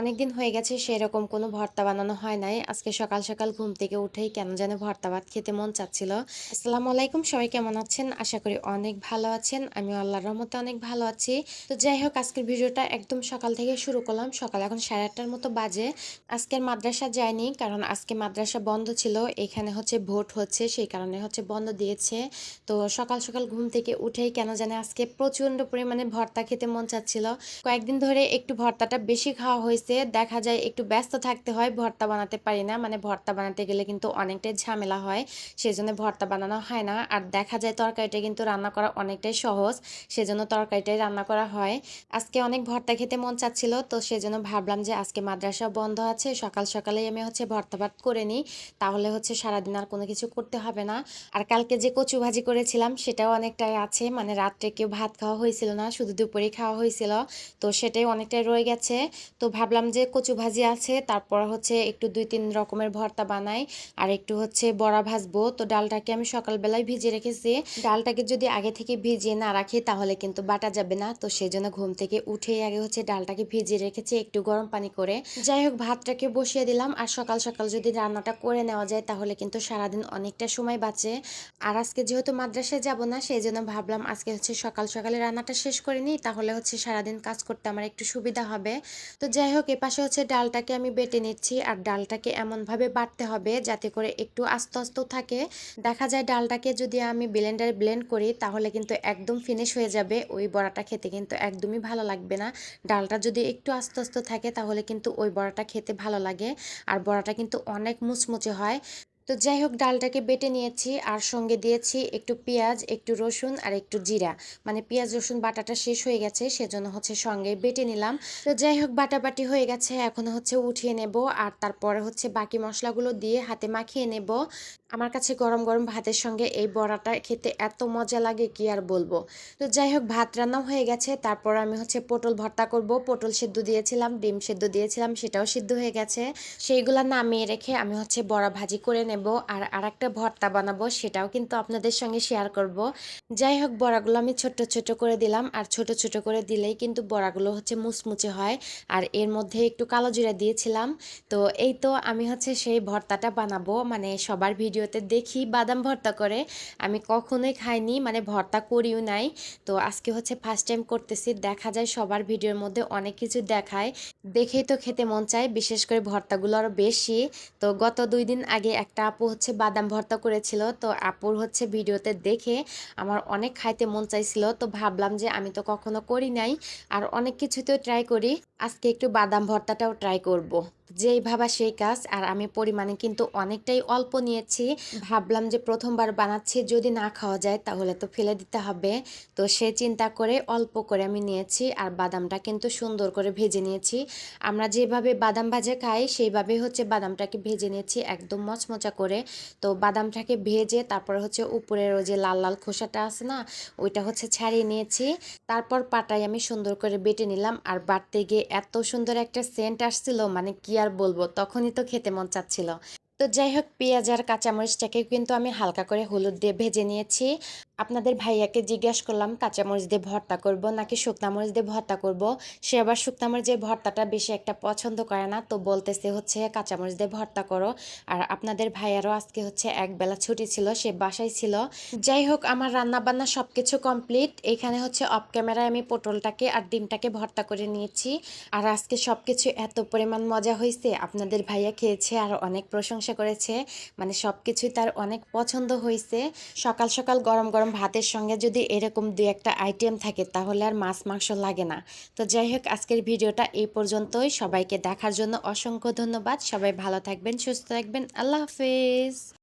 অনেকদিন হয়ে গেছে সেরকম কোনো ভর্তা বানানো হয় নাই। আজকে সকাল সকাল ঘুম থেকে উঠেই কেন যেন ভর্তা ভাত খেতে মন চাচ্ছিল। আসসালামু আলাইকুম, সবাই কেমন আছেন? আশা করি অনেক ভালো আছেন। আমি আল্লাহর রহমতে অনেক ভালো আছি। তো যাই হোক, আজকের ভিডিওটা একদম সকাল থেকে শুরু করলাম। সকাল এখন সাড়ে আটটার মতো বাজে। আজকের মাদ্রাসা যায়নি কারণ আজকে মাদ্রাসা বন্ধ ছিল। এখানে হচ্ছে ভোট হচ্ছে, সেই কারণে হচ্ছে বন্ধ দিয়েছে। তো সকাল সকাল ঘুম থেকে উঠেই কেন জানে আজকে প্রচণ্ড পরিমাণে ভর্তা খেতে মন চাচ্ছিল। কয়েকদিন ধরে একটু ভর্তাটা বেশি খাওয়া হয়েছে। দেখা যায় একটু ব্যস্ত থাকতে হয়, ভর্তা বানাতে পারি না। মানে ভর্তা বানাতে গেলে কিন্তু অনেকটাই ঝামেলা হয় সেই জন্য ভর্তা বানানো হয় না। আর দেখা যায় তরকারিটা কিন্তু রান্না করা অনেকটাই সহজ, সেজন্য তরকারিটাই রান্না করা হয়। আজকে অনেক ভর্তা খেতে মন চাচ্ছিল, তো সেজন্য ভাবলাম যে আজকে মাদ্রাসা বন্ধ আছে, সকাল সকালেই আমি হচ্ছে ভর্তা ভাত করে নিই। তাহলে হচ্ছে সারাদিন আর কোনো কিছু করতে হবে না। আর কালকে যে কচু ভাজি করেছিলাম, সেটাও অনেকটাই আছে। মানে রাত্রে কেউ ভাত খাওয়া হয়েছিল না, শুধু দুপুরে খাওয়া হয়েছিল, তো সেটাই অনেকটাই রয়ে গেছে। তো ভাবলাম যে কচু ভাজি আছে, তারপর হচ্ছে একটু দুই তিন রকমের ভর্তা বানাই, আর একটু হচ্ছে বড়া ভাজবো। তো ডালটাকে আমি সকালবেলায় ভিজিয়ে রেখেছি। ডালটাকে যদি আগে থেকে ভিজিয়ে না রাখি, তাহলে কিন্তু বাটা যাবে না। তো সেই জন্য ঘুম থেকে উঠেই আগে হচ্ছে ডালটাকে ভিজিয়ে রেখেছি একটু গরম পানি করে। যাই হোক, ভাতটাকে বসিয়ে দিলাম। আর সকাল সকাল যদি রান্নাটা করে নেওয়া যায়, তাহলে কিন্তু সারাদিন অনেকটা সময় বাঁচে। আর আজকে যেহেতু মাদ্রাসায় যাব না সেই জন্য ভাবলাম আজকে হচ্ছে সকাল সকালে রান্নাটা শেষ করে নিই। তাহলে হচ্ছে সারাদিন কাজ করতে আমার একটু সুবিধা হবে। তো যাই হোক এপাশে হচ্ছে ডালটাকে আমি বেটে নিচ্ছি আর ডালটাকে এমনভাবে বাটতে হবে যাতে করে একটু আস্তে আস্তে থাকে। দেখা যায় ডালটাকে যদি আমি ব্লেন্ডারে ব্লেন্ড করি, তাহলে কিন্তু একদম ফিনিশ হয়ে যাবে। ওই বড়াটা খেতে কিন্তু একদমই ভালো লাগবে না। ডালটা যদি একটু আস্তে আস্তে থাকে, তাহলে কিন্তু ওই বড়াটা খেতে ভালো লাগে। আর বড়াটা কিন্তু অনেক মুচমুচে হয়। তো যাই হোক, ডালটাকে বেটে নিয়েছি আর সঙ্গে দিয়েছি একটু পেঁয়াজ, একটু রসুন আর একটু জিরা। মানে পেঁয়াজ, রসুন, বাটাটা শেষ হয়ে গেছে, সেজন্য হচ্ছে সঙ্গে বেটে নিলাম। তো যাই হোক, বাটাবাটি হয়ে গেছে, এখন হচ্ছে উঠিয়ে নেব আর তারপরে হচ্ছে বাকি মশলাগুলো দিয়ে হাতে মাখিয়ে নেব। আমার কাছে গরম গরম ভাতের সঙ্গে এই বড়াটা খেতে এত মজা লাগে, কি আর বলব? তো যাই হোক, ভাত রান্নাও হয়ে গেছে, তারপর আমি হচ্ছে পটল ভর্তা করব। পটল সেদ্ধ দিয়েছিলাম, ডিম সেদ্ধ দিয়েছিলাম, সেটাও সিদ্ধ হয়ে গেছে। সেইগুলা নামিয়ে রেখে আমি হচ্ছে বড়া ভাজি করে নেব। আর আরেকটা ভর্তা বানাবো, সেটাও কিন্তু আপনাদের সঙ্গে শেয়ার করব। যাই হোক, বড়াগুলো আমি ছোট ছোট করে দিলাম, আর ছোট ছোট করে দিলেই কিন্তু বড়াগুলো হচ্ছে মুচমুচে হয়। আর এর মধ্যে একটু কালো জিরা দিয়েছিলাম, তো এই তো আমি হচ্ছে সেই ভর্তাটা বানাবো। মানে সবার ভিডিওতে দেখি বাদাম ভর্তা করে, আমি কখনোই খাইনি মানে ভর্তা করিও নাই। তো আজকে হচ্ছে ফার্স্ট টাইম করতেছি, দেখা যায় সবার ভিডিওর মধ্যে অনেক কিছু দেখায়। দেখেই তো খেতে মন চায়, বিশেষ করে ভর্তাগুলো আরও বেশি। তো গত দুই দিন আগে একটা আপু হচ্ছে বাদাম ভর্তা করেছিল, তো আপুর হচ্ছে ভিডিওতে দেখে আমার অনেক খাইতে মন চাইছিল, তো ভাবলাম যে আমি তো কখনো করি নাই, আর অনেক কিছুতেও ট্রাই করি আজকে একটু বাদাম ভর্তাটাও ট্রাই করব। যেই ভাবা সেই কাজ, আর আমি পরিমাণে কিন্তু অনেকটাই অল্প নিয়েছি। ভাবলাম যে প্রথমবার বানাচ্ছি, যদি না খাওয়া যায় তাহলে তো ফেলে দিতে হবে। তো সে চিন্তা করে অল্প করে আমি নিয়েছি, আর বাদামটা কিন্তু সুন্দর করে ভেজে নিয়েছি। আমরা যেভাবে বাদাম ভাজা খাই, সেইভাবে হচ্ছে বাদামটাকে ভেজে নিয়েছি একদম মচমচা করে। তো বাদামটাকে ভেজে তারপর হচ্ছে উপরের ওই যে লাল লাল খোসাটা আছে না, ওইটা হচ্ছে ছাড়িয়ে নিয়েছি। তারপর পাটায় আমি সুন্দর করে বেটে নিলাম, আর বাটতে গিয়ে এত সুন্দর একটা সেন্ট আসছিল মানে কি আর বলব, তখনই তো খেতে মন চাচ্ছিল। তো যাই হোক, পেঁয়াজ আর কাঁচামরিচটাকে কিন্তু আমি হালকা করে হলুদ দিয়ে ভেজে নিয়েছি। আপনাদের ভাইয়াকে জিজ্ঞাসা করলাম কাঁচামরিচ দিয়ে ভর্তা করব নাকি শুকনা মরিচ দিয়ে ভর্তা করব? সে আবার শুকনা মরিচের ভর্তাটা বেশি একটা পছন্দ করে না, তো বলতেছে হচ্ছে কাঁচামরিচ দিয়ে ভর্তা করো। আর আপনাদের ভাইয়ারও আজকে হচ্ছে একবেলা ছুটি ছিল, সে বাসায় ছিল। যাই হোক, আমার রান্না বান্না সব কিছু কমপ্লিট। এখানে হচ্ছে অফ ক্যামেরায় আমি পটলটাকে আর ডিমটাকে ভর্তা করে নিয়েছি। আর আজকে সব কিছু এত পরিমাণ মজা হয়েছে আপনাদের ভাইয়া খেয়েছে আর অনেক প্রশংসা করেছে। মানে সব কিছুই তার অনেক পছন্দ হয়েছে সকাল সকাল গরম গরম গরম ভাতের সঙ্গে যদি এরকম দু একটা আইটেম থাকে, তাহলে আর মাছ মাংস লাগে না। তো যাই হোক, আজকের ভিডিওটা এই পর্যন্তই। সবাইকে দেখার জন্য অসংখ্য ধন্যবাদ। সবাই ভালো থাকবেন, সুস্থ থাকবেন। আল্লাহ হাফেজ।